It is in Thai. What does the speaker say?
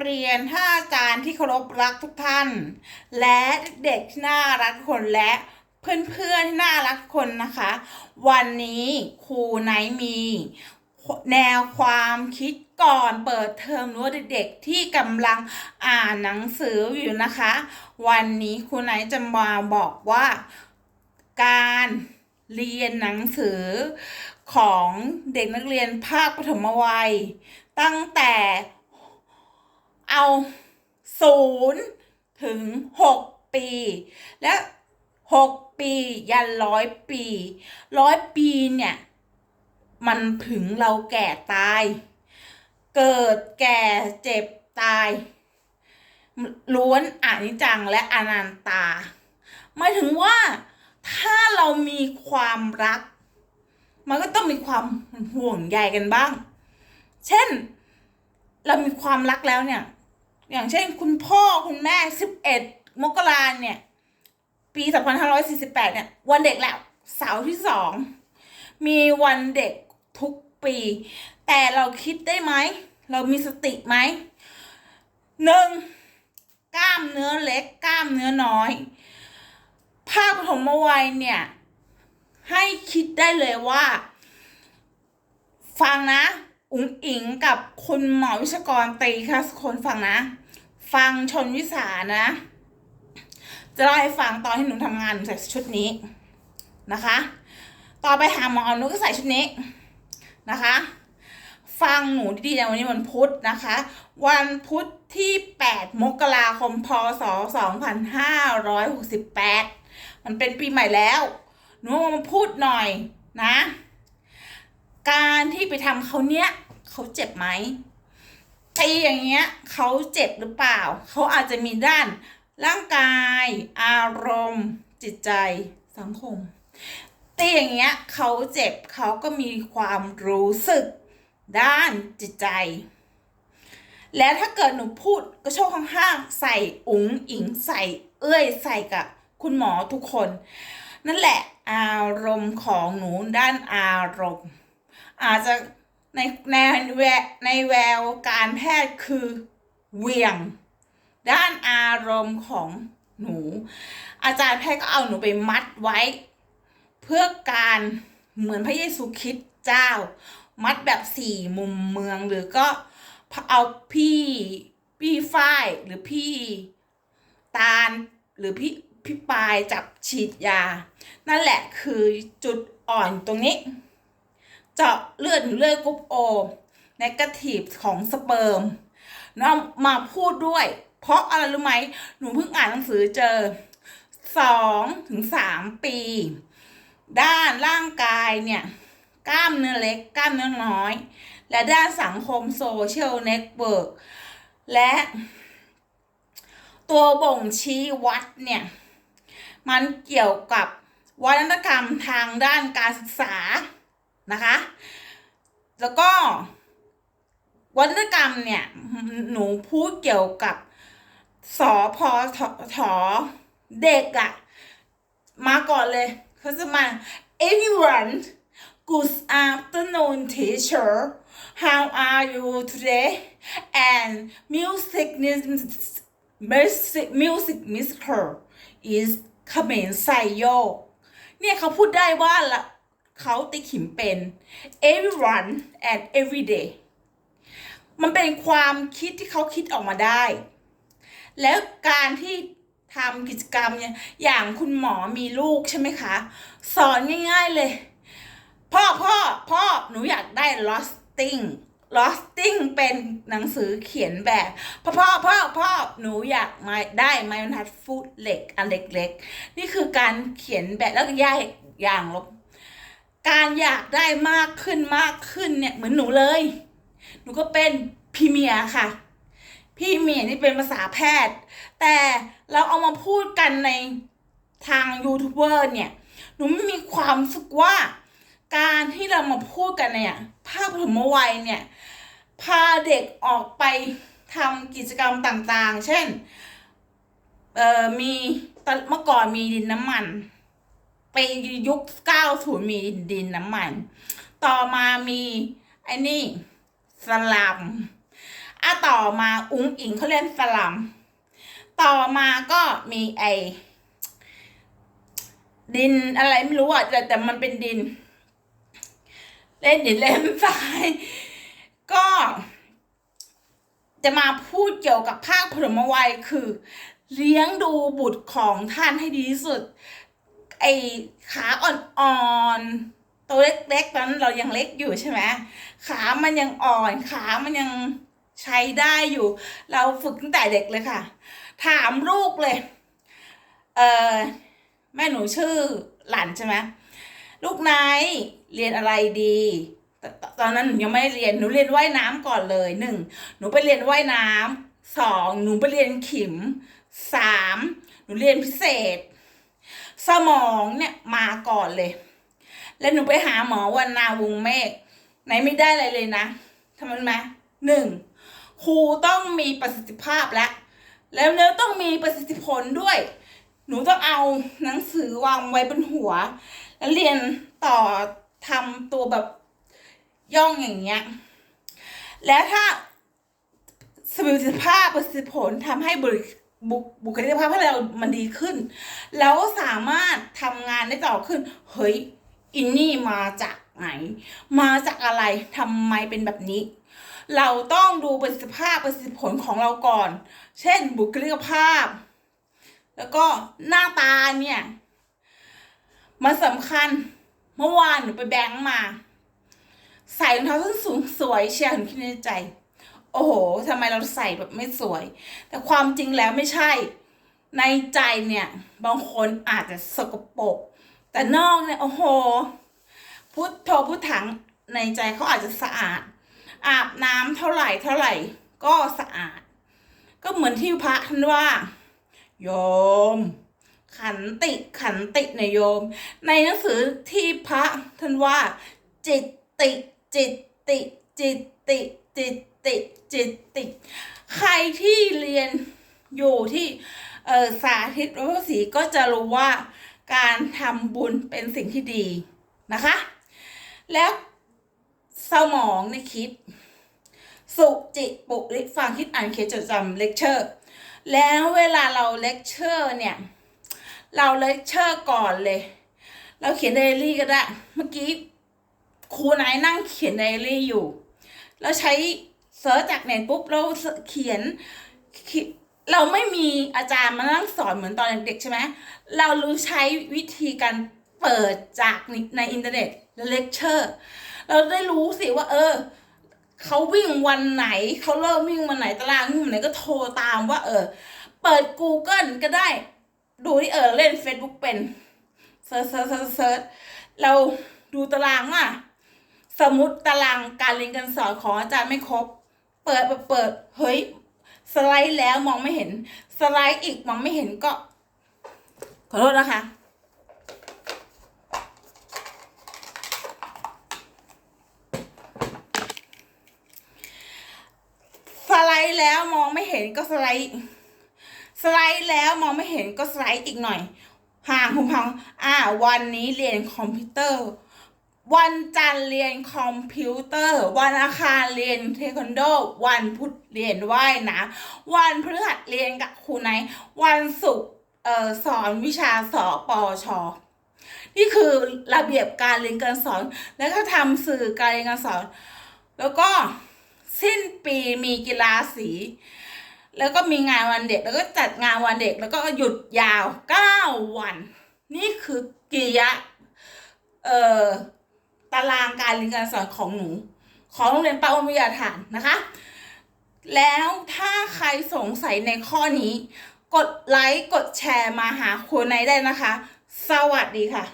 เรียนท่าอาจารย์ที่เคารพรักทุกท่าน และเด็กที่น่ารักคนและเพื่อนๆที่น่ารักคนนะคะ วันนี้ครูไนมี แนวความคิดก่อนเปิดเทอมรือว่าเด็กๆที่กำลังอ่านหนังสืออยู่นะคะ วันนี้ครูไนจะมาบอกว่าการเรียนหนังสือของเด็กนักเรียนภาคปฐมวัย ตั้งแต่ เอาศูนย์ถึงหกปี และหกปียันร้อยปีร้อยปีเนี่ย มันถึงเราแก่ตาย เกิดแก่เจ็บตายล้วนอนิจจังและอนันตาหมายถึงว่าถ้าเรามีความรัก มันก็ต้องมีความห่วงใยกันบ้าง เช่น เรามีความรักแล้วเนี่ย อย่างเช่นคุณพ่อคุณแม่11มกราเนี่ย ปี2548เนี่ย วันเด็กแล้วเสาร์ที่สองมีวันเด็กทุกปี แต่เราคิดได้ไหม เรามีสติไหมหนึ่งกล้ามเนื้อเล็กกล้ามเนื้อน้อย ภาคปฐมวัยเนี่ย ให้คิดได้เลยว่า ฟังนะ อุ๋งอิงกับคุณหมอวิชากรตีค่ะคนฟังนะ ฟังชนวิสานะ จะเล่าให้ฟังตอนที่หนูทำงานหนูใส่ชุดนี้นะคะ ต่อไปหาหมอหนูก็ใส่ชุดนี้นะคะ ฟังหนูดีๆนะวันนี้วันพุธนะคะ วันพุธที่ 8 มกราคม พศ 2568 มันเป็นปีใหม่แล้ว หนูมาพูดหน่อยนะ การที่ไปทำเขาเนี้ยเขาเจ็บไหมตีอย่างเงี้ยเขาเจ็บหรือเปล่า เขาอาจจะมีด้าน ร่างกาย อารมณ์ จิตใจสังคมตีอย่างเงี้ยเขาเจ็บเขาก็มีความรู้สึกด้านจิตใจ แล้วถ้าเกิดหนูพูดกระโชกข้างใส่อุ๋งอิงใส่ เอ้ยใส่กับคุณหมอทุกคน นั่นแหละอารมณ์ของหนูด้านอารมณ์ อาจจะในในแวในแววการแพทย์คือเหวียง ด้านอารมณ์ของหนู อาจารย์แพทย์ก็เอาหนูไปมัดไว้ เพื่อการเหมือนพระเยซูคริสต์เจ้า มัดแบบสี่มุมเมืองหรือก็เอาพี่พี่ฝ้ายหรือพี่ตาลหรือพี่พี่ปลายจับฉีดยา นั่นแหละคือจุดอ่อนตรงนี้ เจาะเลือดหรือเลือดกรุ๊ปโอในกระถีบของสเปิร์มน้องมาพูดด้วย เพราะอะไรรู้ไหม หนูเพิ่งอ่านหนังสือเจอสองถึงสามปี ด้านร่างกายเนี่ย กล้ามเนื้อเล็กกล้ามเนื้อน้อย และด้านสังคมโซเชียลเน็ตเวิร์กและตัวบ่งชี้วัดเนี่ย มันเกี่ยวกับวัฒนธรรมทางด้านการศึกษา นะคะ แล้วก็วัฒนกรรมเนี่ย หนูพูดเกี่ยวกับสอพอถถอเด็กอะมาก่อนเลยเขาจะมา everyone good afternoon teacher how are you today and music music music mister is coming ใส่โยกเนี่ยเขาพูดได้ว่าละ เขาติขิมเป็น everyone and every day มันเป็นความคิดที่เขาคิดออกมาได้ แล้วการที่ทำกิจกรรมเนี่ยอย่างคุณหมอมีลูกใช่ไหมคะ สอนง่ายๆเลย พ่อพ่อพ่อหนูอยากได้ losting losting เป็นหนังสือเขียนแบบ พ่อพ่อพ่อพ่อหนูอยากมาได้ไม้บรรทัดฟูดเหล็กอันเล็กๆ นี่คือการเขียนแบบแล้วก็แยกอย่างลบ การอยากได้มากขึ้นมากขึ้นเนี่ยเหมือนหนูเลย หนูก็เป็นพรีเมียค่ะพี่เมียนี่เป็นภาษาแพทย์ แต่เราเอามาพูดกันในทางยูทูบเบอร์เนี่ย หนูไม่มีความรู้สึกว่า การที่เรามาพูดกันเนี่ย ภาคปฐมวัยเนี่ย พาเด็กออกไปทำกิจกรรมต่างๆ เช่น เอ่อ มีตอนเมื่อก่อนมีดินน้ำมัน ไปยุค90มีดินน้ำมัน ต่อมามีไอ้นี่สลัมอะต่อมาอุ้งอิงเขาเรียนสลัมต่อมาก็มีไอดินอะไรไม่รู้อะแต่แต่มันเป็นดิน เล่นดินเล่นทรายก็ จะมาพูดเกี่ยวกับภาคผลมวัยคือ เลี้ยงดูบุตรของท่านให้ดีที่สุด ไอ้ขาอ่อนๆตัวเล็กๆตอนนั้นเรายังเล็กอยู่ใช่ไหมขามันยังอ่อน ขามันยังใช้ได้อยู่ เราฝึกตั้งแต่เด็กเลยค่ะ ถามลูกเลย เออแม่หนูชื่อหลานใช่ไหมลูกนายเรียนอะไรดีตอนนั้นหนูยังไม่เรียนหนูเรียนว่ายน้ำก่อนเลยหนึ่งหนูไปเรียนว่ายน้ำสองหนูไปเรียนขิมสามหนูเรียนพิเศษ สมองเนี่ยมาก่อนเลย แล้วหนูไปหาหมอวันนาวงเมฆไหนไม่ได้อะไรเลยนะทำไมไหมหนึ่งครูต้องมีประสิทธิภาพแล้วแล้วเนื้อต้องมีประสิทธิผลด้วย หนูต้องเอาหนังสือวางไว้บนหัว แล้วเรียนต่อทำตัวแบบย่องอย่างเงี้ย แล้วถ้าประสิทธิภาพประสิทธิผลทำให้บุค บุคบุคลิกภาพให้เรามันดีขึ้น แล้วสามารถทำงานได้ต่อขึ้น เฮ้ย อินนี่มาจากไหน มาจากอะไรทำไมเป็นแบบนี้ เราต้องดูประสิทธิภาพประสิทธิผลของเราก่อน เช่น บุคลิกภาพ แล้วก็หน้าตาเนี่ย มันสำคัญ เมื่อวานหนูไปแบงค์มา ใส่รองเท้าส้นสูงสวยเชียร์หนูคิดในใจ โอ้โหทำไมเราใส่แบบไม่สวย แต่ความจริงแล้วไม่ใช่ ในใจเนี่ย บางคนอาจจะสกปรกแต่นอกเนี่ย โอ้โห พุทโธพุทถังในใจเขาอาจจะสะอาด อาบน้ำเท่าไหร่เท่าไหร่ก็สะอาด ก็เหมือนที่พระท่านว่า โยม ขันติขันติในะโยม ในหนังสือที่พระท่านว่า จิตติ จิตติ จิตติจิต ติจิตติใครที่เรียนอยู่ที่เสาธิตวัดพระศรีก็จะรู้ว่าการทำบุญเป็นสิ่งที่ดีนะคะ แล้วสมองในคิด สุจิตปุริฟังคิดอ่านเขียนจดจำเลคเชอร์ แล้วเวลาเราเลคเชอร์เนี่ย เราเลคเชอร์ก่อนเลย เราเขียนไดอารี่ก็ได้ เมื่อกี้ครูนายนั่งเขียนไดอารี่อยู่ แล้วใช้ เซิร์ชจากเน็ตปุ๊บเราเขียน เราไม่มีอาจารย์มานั่งสอนเหมือนตอนเด็กๆใช่ไหมเรารู้ใช้วิธีการเปิดจากในอินเทอร์เน็ตเลคเชอร์ เราได้รู้สิว่า เออเขาวิ่งวันไหนเขาเริ่มวิ่งวันไหนตารางวิ่งวันไหนก็โทรตามว่า เออ เปิด Google ก็ได้ ดูที่เออเล่น Facebook เป็นเซิร์ชเซิร์ชเซิร์ชเราดูตารางอะสมมติตารางการเรียนการสอนของอาจารย์ไม่ครบ เปิดเปิดเปิดเฮ้ยสไลด์แล้วมองไม่เห็น สไลด์อีกมองไม่เห็นก็ ขอโทษนะคะสไลด์แล้วมองไม่เห็นก็สไลด์สไลด์แล้วมองไม่เห็นก็สไลด์อีกหน่อยห่างคุณพังอ่า วันนี้เรียนคอมพิวเตอร์ วันจันทร์เรียนคอมพิวเตอร์ วันอังคารเรียนเทควันโด วันพุธเรียนว่ายน้ำวันพฤหัสเรียนกับครูไนวันศุกร์สอนวิชาสอปอชอนี่คือระเบียบการเรียนการสอน แล้วก็ทำสื่อการเรียนการสอน แล้วก็สิ้นปีมีกีฬาสี แล้วก็มีงานวันเด็ก แล้วก็จัดงานวันเด็ก แล้วก็หยุดยาวเก้าวัน นี่คือกิยะเอ่อารางการเรียนการสอนของหนู ของโรงเรียนปาวิทยาฐานนะคะ แล้วถ้าใครสงสัยในข้อนี้ กดไลค์กดแชร์มาหาครูไนได้นะคะ สวัสดีค่ะ